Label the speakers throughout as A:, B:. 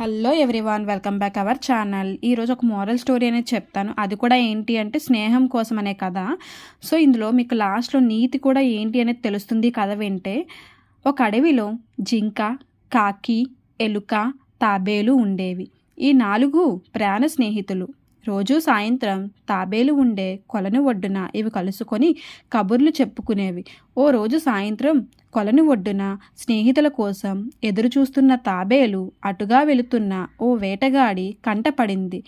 A: Hello everyone welcome back our channel ఈరోజు ఒక moral story అనేది చెప్తాను. అది కూడా ఏంటి అంటే స్నేహం కోసం అనే కథ సో ఇందులో మీకు లాస్ట్లో నీతి కూడా ఏంటి అనేది తెలుస్తుంది కథ వింటే. ఒక అడవిలో జింక కాకి ఎలుక తాబేలు ఉండేవి. ఈ నాలుగు ప్రాణ స్నేహితులు. రోజూ సాయంత్రం తాబేలు ఉండే కొలను ఒడ్డున ఇవి కలుసుకొని కబుర్లు చెప్పుకునేవి. ఓ రోజు సాయంత్రం కొలను ఒడ్డున స్నేహితుల కోసం ఎదురు చూస్తున్న తాబేలు అటుగా వెళుతున్న ఓ వేటగాడి కంటపడింది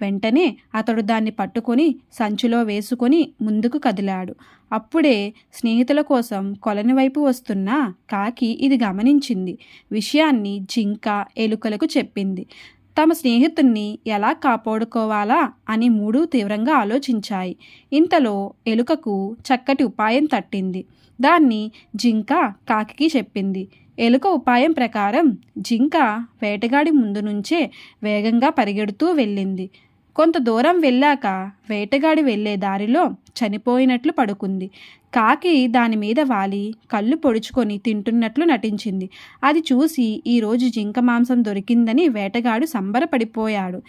A: వెంటనే అతడు దాన్ని పట్టుకొని సంచిలో వేసుకొని ముందుకు కదిలాడు. అప్పుడే స్నేహితుల కోసం కొలని వైపు వస్తున్న కాకి ఇది గమనించింది. విషయాన్ని జింక ఎలుకలకు చెప్పింది. తమ స్నేహితుణ్ణి ఎలా కాపాడుకోవాలా అని మూడు తీవ్రంగా ఆలోచించాయి. ఇంతలో ఎలుకకు చక్కటి ఉపాయం తట్టింది. దాన్ని జింక కాకికి చెప్పింది. ఎలుక ఉపాయం ప్రకారం జింక వేటగాడి ముందు నుంచే వేగంగా పరిగెడుతూ వెళ్ళింది. కొంత దూరం వెళ్ళాక వేటగాడి వెళ్ళే దారిలో చనిపోయినట్లు పడుకుంది. కాకి దాని మీద వాలి కళ్ళు పొడుచుకొని తింటున్నట్లు నటించింది. అది చూసి ఈరోజు జింక మాంసం దొరికిందని వేటగాడు సంబరపడిపోయాడు.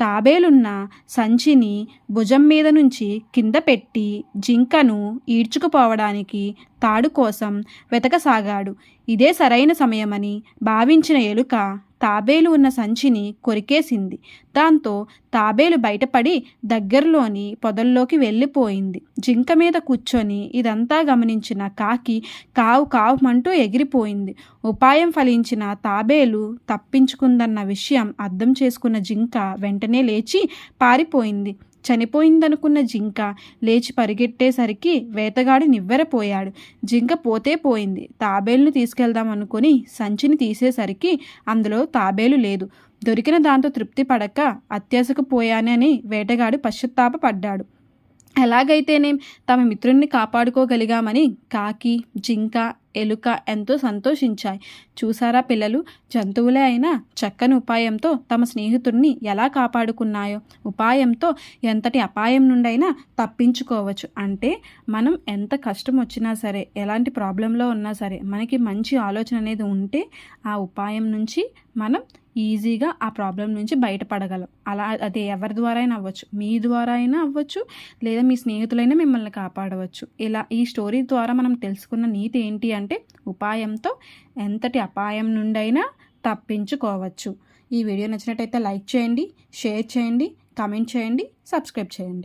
A: తాబేలున్న సంచిని భుజం మీద నుంచి కింద పెట్టి జింకను ఈడ్చుకుపోవడానికి తాడు కోసం వెతకసాగాడు. ఇదే సరైన సమయమని భావించిన ఎలుక తాబేలు ఉన్న సంచిని కొరికేసింది. దాంతో తాబేలు బయటపడి దగ్గరలోని పొదల్లోకి వెళ్ళిపోయింది. జింక మీద కూర్చొని ఇదంతా గమనించిన కాకి కావు కావుమంటూ ఎగిరిపోయింది. ఉపాయం ఫలించిన తాబేలు తప్పించుకుందన్న విషయం అర్థం చేసుకున్న జింక వెంటనే లేచి పారిపోయింది. చనిపోయిందనుకున్న జింక లేచి పరిగెట్టేసరికి వేతగాడి నివ్వెరపోయాడు. జింక పోతే పోయింది. తాబేలును తీసుకెళ్దాం అనుకుని సంచిని తీసేసరికి అందులో తాబేలు లేదు. దొరికిన దాంతో తృప్తి పడక అత్యాశకు పోయానని వేటగాడు పశ్చాత్తాపడ్డాడు ఎలాగైతేనేం తమ మిత్రుణ్ణి కాపాడుకోగలిగామని కాకి జింక ఎలుక ఎంతో సంతోషించాయి. చూసారా పిల్లలు? జంతువులే అయినా చక్కని ఉపాయంతో తమ స్నేహితుడిని ఎలా కాపాడుకున్నాయో. ఉపాయంతో ఎంతటి అపాయం నుండైనా తప్పించుకోవచ్చు. అంటే మనం ఎంత కష్టం వచ్చినా సరే ఎలాంటి ప్రాబ్లంలో ఉన్నా సరే మనకి మంచి ఆలోచన అనేది ఉంటే ఆ ఉపాయం నుంచి మనం ఈజీగా ఆ ప్రాబ్లం నుంచి బయటపడగలం. అలా అది ఎవరి ద్వారా అయినా అవ్వచ్చు. మీ ద్వారా అయినా అవ్వచ్చు. లేదా మీ స్నేహితులైనా మిమ్మల్ని కాపాడవచ్చు. ఇలా ఈ స్టోరీ ద్వారా మనం తెలుసుకున్న నీతి ఏంటి అంటే ఉపాయంతో ఎంతటి అపాయం నుండైనా తప్పించుకోవచ్చు. ఈ వీడియో నచ్చినట్టయితే లైక్ చేయండి షేర్ చేయండి కమెంట్ చేయండి సబ్స్క్రైబ్ చేయండి.